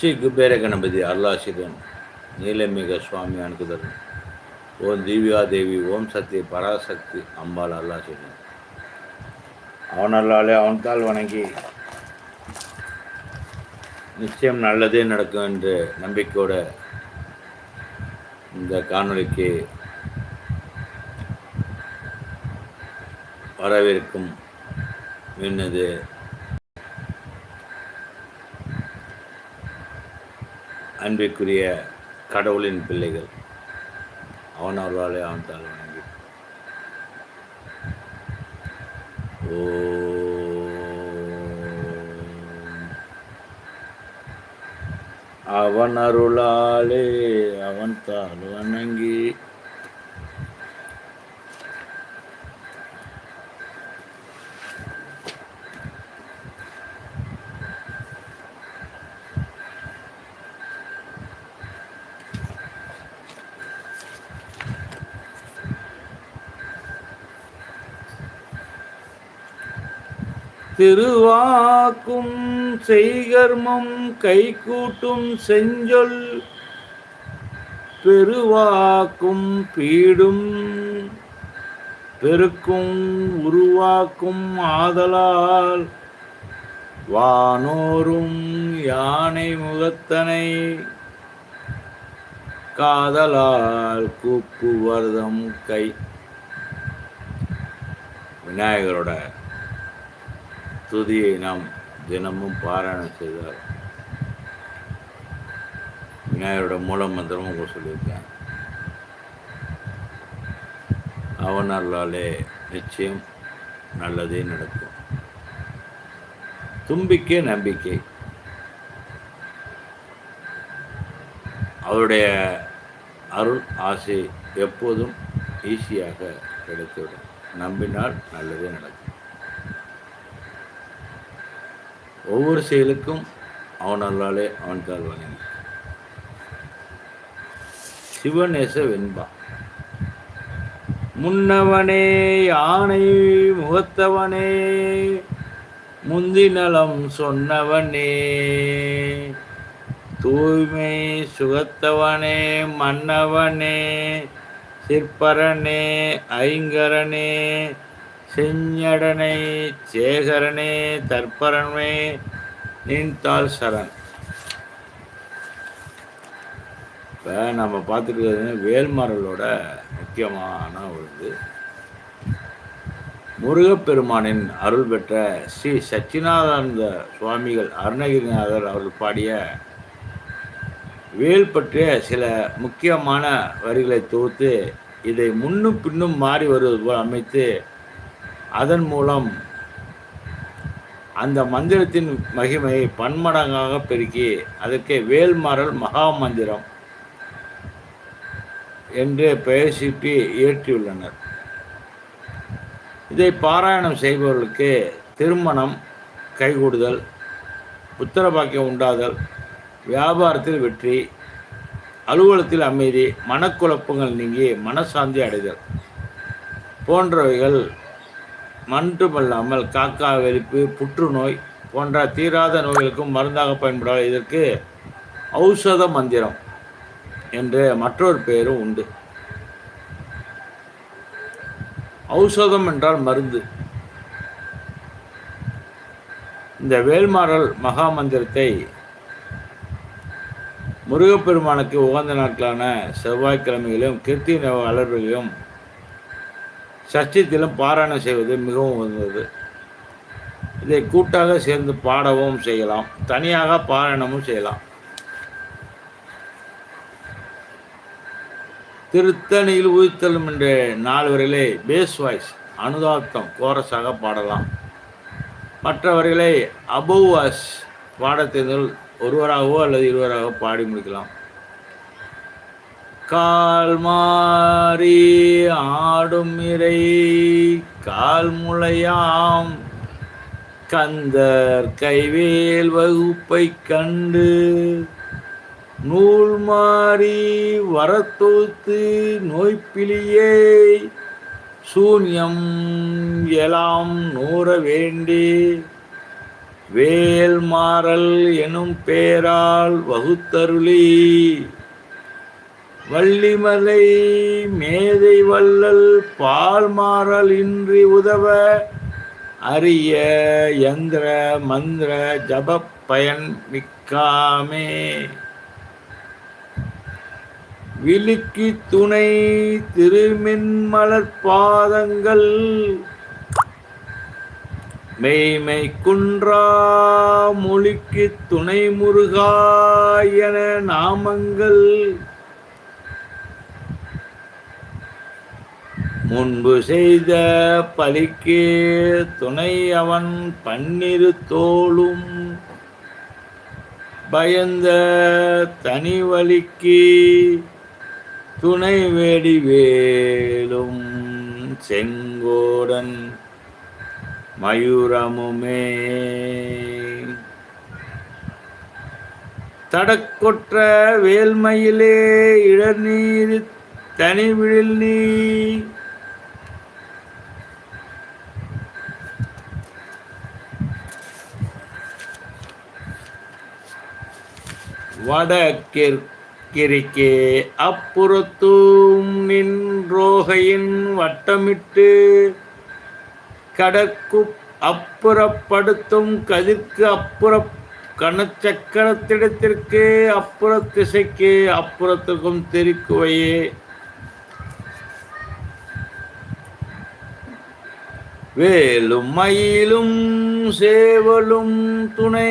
ஸ்ரீ குபேர கணபதி அருளாசிரியன் நீலமிக சுவாமி அனுக்குதல் ஓம் திவ்யா தேவி ஓம் சக்தி பராசக்தி அம்பாள் அருளாசிரியன் அவன் அவன்தால் அவன் வணங்கி நிச்சயம் நல்லதே நடக்கும் என்று நம்பிக்கையோட இந்த காணொளிக்கு வரவிருக்கும் என்னது? அன்பிற்குரிய கடவுளின் பிள்ளைகள் அவன் அவர்களாலே அவன் வணங்கி. ஓ அவன் அருளாலே அவன் தாள் வணங்கி. திருவாக்கும் செய்கர்மம் கைகூட்டும் செஞ்சொல் பெருவாக்கும் பீடும் பெருக்கும் உருவாக்கும் ஆதலால் வானோரும் யானை முகத்தனை காதலால் கூப்புவர்தம் கை. விநாயகரோட துதியை நாம் தினமும் பாராயணம் செய்தார் விநாயகரோட மூல மந்திரமும் உங்களுக்கு சொல்லியிருக்கேன். அவன் அருளாலே நிச்சயம் நல்லதே நடக்கும். தும்பிக்கை நம்பிக்கை. அவருடைய அருள் ஆசை எப்போதும் ஈஸியாக கிடைத்துவிடும். நம்பினால் நல்லதே நடக்கும். ஒவ்வொரு செயலுக்கும் அவன் அல்லாலே அவன் கால் வணங்கி சிவநேச வெண்பா. முன்னவனே யானை முகத்தவனே முந்திநலம் சொன்னவனே தூய்மை சுகத்தவனே மன்னவனே சிற்பரனே ஐங்கரனே செஞ்சடனை சேகரனே தற்பரன்மே நின்றால் சரண். இப்போ நம்ம பார்த்துட்டு வேல்மரலோட முக்கியமான ஒரு இது முருகப்பெருமானின் அருள் பெற்ற ஸ்ரீ சச்சினானந்த சுவாமிகள் அருணகிரிநாதர் அவர்கள் பாடிய வேல் பற்றிய சில முக்கியமான வரிகளை தொகுத்து இதை முன்னும் பின்னும் மாறி வருவது போல் அமைத்து அதன் மூலம் அந்த மந்திரத்தின் மகிமையை பன்மடங்காக பெருக்கி அதற்கு வேல்மாறல் மகா மந்திரம் என்று பெயர் சீட்டி இயற்றியுள்ளனர். இதை பாராயணம் செய்பவர்களுக்கு திருமணம் கைகூடுதல் புத்திரபாக்கியம் உண்டாதல் வியாபாரத்தில் வெற்றி அலுவலத்தில் அமைதி மனக்குழப்பங்கள் நீங்கி மனசாந்தி அடைதல் போன்றவைகள் மட்டுமல்லாமல் காக்கா வெறிப்பு புற்றுநோய் போன்ற தீராத நோய்களுக்கும் மருந்தாக பயன்படுவது இதற்கு ஔஷத மந்திரம் என்று மற்றொரு பெயரும் உண்டு. ஔஷதம் என்றால் மருந்து. இந்த வேல்மாறல் மகா மந்திரத்தை முருகப்பெருமானுக்கு உகந்த நாட்களான செவ்வாய்க்கிழமைகளிலும் கிருத்திக அலர்வுகளிலும் சஷ்டித்திலும் பாராயணம் செய்வது மிகவும் உகந்தது இதை கூட்டாக சேர்ந்து பாடவும் செய்யலாம். தனியாக பாராயணமும் செய்யலாம். திருத்தணியில் உயிர்த்தலும் என்ற நாலு வரையிலே பேஸ் வாய்ஸ் அனுதாத்தம் கோரஸாக பாடலாம். மற்றவர்களை அபோவாஸ் பாடத்தினுள் ஒருவராகவோ அல்லது இருவராகவோ பாடி முடிக்கலாம். கால் மாறி ஆடும் இறை கால்முளையாம் கந்தர் கைவேல் வகுப்பை கண்டு நூல் மாறி வரத்தோத்து நோய்ப்பிலியே சூன்யம் எலாம் நூற வேண்டி வேல் மாறல் எனும் பேரால் வகுத்தருளி. வள்ளிமலை மேதை வள்ளல் பால் மாறல் இன்றி உதவ அரிய யந்திர மந்திர ஜப பயன் மிக்காமே. விழுக்கி துணை திருமென்மலர் பாதங்கள் மெய்மை குன்றா மொழிக்கு துணை முருகா என நாமங்கள். முன்பு செய்த பலிக்கு துணை அவன் பன்னிரு தோளும். பயந்த தனி வலிக்கு துணை வேடி வேலும் செங்கோடன் மயூரமுமே. தடக்கொற்ற வேல்மையிலே இளநீர் தனிவிழில் நீ வடக்கிற்கிரிக்கே அப்புறத்தும் நின்றோகையின் வட்டமிட்டு கடற்கு அப்புறப்படுத்தும் கதிர்க்கு அப்புற கணச்சக்கரத்திடத்திற்கு அப்புற திசைக்கு அப்புறத்துக்கும் தெரிக்குவையே வேலும் மயிலும் சேவலும் துணை.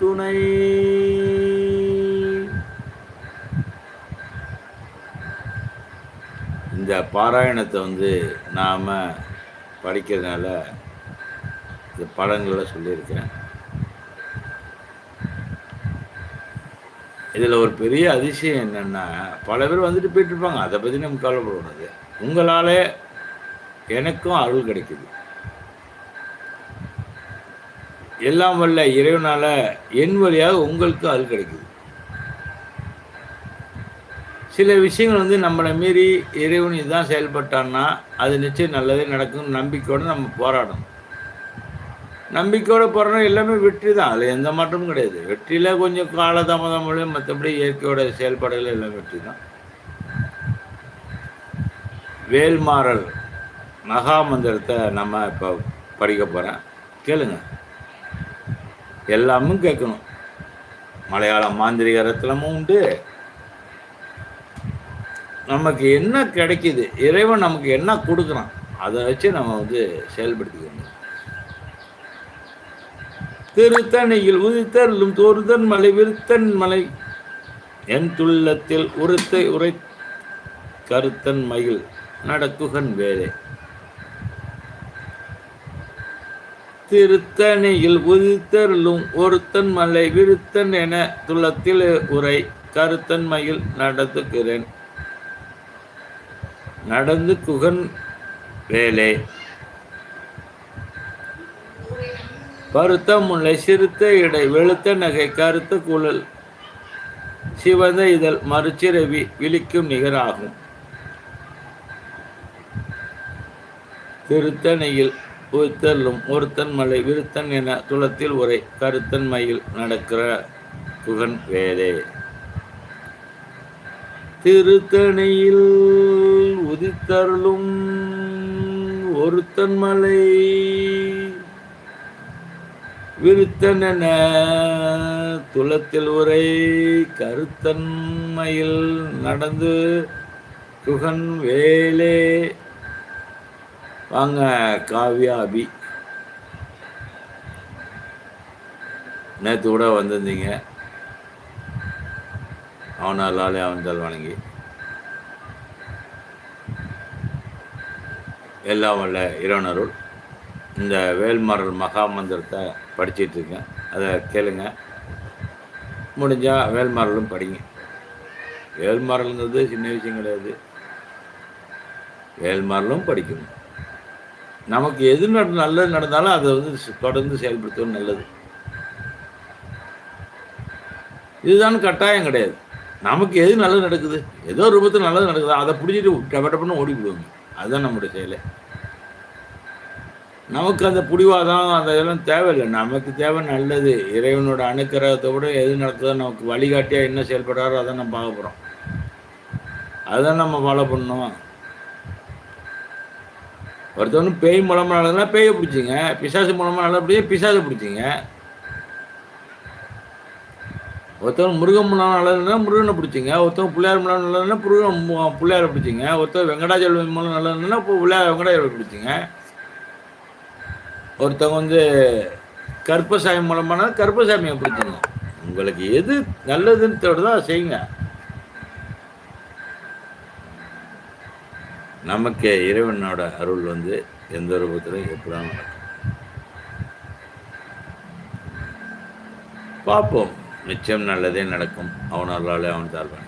துணை. இந்த பாராயணத்தை வந்து நாம் படிக்கிறதுனால இந்த படங்களை சொல்லியிருக்கேன் இதில் ஒரு பெரிய அதிசயம் என்னென்னா பல பேர் வந்துட்டு போயிட்டுருப்பாங்க அதை பற்றி நம்ம கவலைப்படக்கூடாது உங்களால் எனக்கும் அருள் கிடைக்குது. எல்லாம் வல்ல இறைவனால் என் வழியாக உங்களுக்கு அருள் கிடைக்குது. சில விஷயங்கள் வந்து நம்மளை மீறி இறைவன் இதுதான் செயல்பட்டான்னா அது நிச்சயம் நல்லதே நடக்கும் நம்பிக்கையோடு நம்ம போராடணும். நம்பிக்கையோடு போகிறோம் எல்லாமே வெற்றி தான். அதில் எந்த மாற்றமும் கிடையாது. வெற்றியில் கொஞ்சம் காலதாமதம் மூலியம் மற்றபடி இயற்கையோட செயல்பாடுகள் எல்லாம் வெற்றி தான். வேல்மாறல் மகா மந்திரத்தை நம்ம இப்போ படிக்க போகிறேன் கேளுங்கள் எல்லாமும் கேட்கணும். மலையாளம் மாந்திரிகரத்துலமும் உண்டு. நமக்கு என்ன கிடைக்குது? இறைவன் நமக்கு என்ன கொடுக்குறான்? அதை வச்சு நம்ம வந்து செயல்படுத்திக்கணும் திருத்தணியில் உதித்தருளும் தோறுதன் மலை விருத்தன் மலை. என் துள்ளத்தில் உருத்தை உரை கருத்தன் மயில். நடக்குகன் வேலை. திருத்தணியில் உதித்தருளும் ஒருத்தன் மலை விருத்தன் என துளத்தில் உரை கருத்தன்மையில் நடத்துகிறேன் நடந்து குகன் வேலை. பருத்த முல்லை சிறுத்த இடை வெளுத்த நகை கருத்த குழல் சிவந்த இதழ் மறுச்சிறவி விழிக்கும் நிகராகும். திருத்தணியில் உத்தல்லும் ஒருத்தன் மலை விருத்தன் என துளத்தில் உரை கருத்தன் மயில் நடக்கிற குகன் வேதே. திருத்தணியில் உதித்தருளும் ஒருத்தன் மலை விருத்தன் என துளத்தில் உரை கருத்தன்மையில் நடந்து குகன் வேலே வாங்க காவ்யா அபி. நேற்று கூட வந்திருந்தீங்க. அவனாலே அவன்தால் வணங்கி. எல்லாம் வல்ல இறைவனருள் இந்த வேல்மரல் மகா மந்திரத்தை படிச்சிட்டு இருக்கேன். அதை கேளுங்க. முடிஞ்சால் வேல்மரலும் படிங்க. வேல்மாறலுங்கிறது சின்ன விஷயம் கிடையாது. வேல்மாறலும் படிக்கணும். நமக்கு எது நட நல்லது நடந்தாலும் அதை வந்து தொடர்ந்து செயல்படுத்துவது நல்லது. இதுதான் கட்டாயம் கிடையாது. நமக்கு எது நல்லது நடக்குது? ஏதோ ரூபத்தில் நல்லது நடக்குது. அதை பிடிச்சிட்டு டப்ப டப்புன்னு ஓடி விடுவோங்க அதுதான் நம்முடைய செயலை. நமக்கு அந்த புடிவாதம் அந்த இதெல்லாம் தேவையில்லை. நமக்கு தேவை நல்லது. இறைவனோட அணுக்கரகத்தை விட எது நடக்குதோ நமக்கு வழிகாட்டியாக என்ன செயல்படுறாரோ அதை நம்ம பார்க்க போகிறோம் அதான் நம்ம ஃபாலோ பண்ணணும். ஒருத்தவனு பேய் மூலமாக நல்லதுனா பேயை பிடிச்சிங்க. பிசாசு மூலமாக நல்லா பிசாசை பிடிச்சிங்க. ஒருத்தவன் முருகன் மூலம் நல்லதுன்னா முருகனை பிடிச்சிங்க. ஒருத்தவன் பிள்ளையார் மூலம் நல்லதுன்னா முருகன் பிள்ளையாரை பிடிச்சிங்க. ஒருத்தர் வெங்கடாச்சலம் மூலம் நல்லதுன்னா இப்போ பிள்ளையார் வெங்கடாச்சலம் பிடிச்சிங்க. ஒருத்தவங்க வந்து கருப்பசாமி மூலமானால் கருப்பசாமியை பிடிச்சிங்க. உங்களுக்கு எது நல்லதுன்னு தோடுதோ அதை செய்யுங்க. நமக்கு இறைவனோட அருள் வந்து எந்த ரூபத்திலும் எப்படிதான் நடக்கும். பார்ப்போம். நிச்சயம் நல்லதே நடக்கும். அவன் அருளாலே அவன் தாழ்வான்.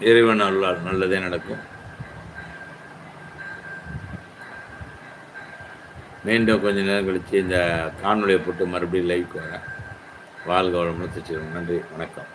இறைவன் அருளால் நல்லதே நடக்கும். மீண்டும் கொஞ்ச நேரம் கழித்து இந்த காணொலியை போட்டு மறுபடியும் லைவ் வரேன். வாழ்க வளமுத்து திருச்சி நன்றி வணக்கம்.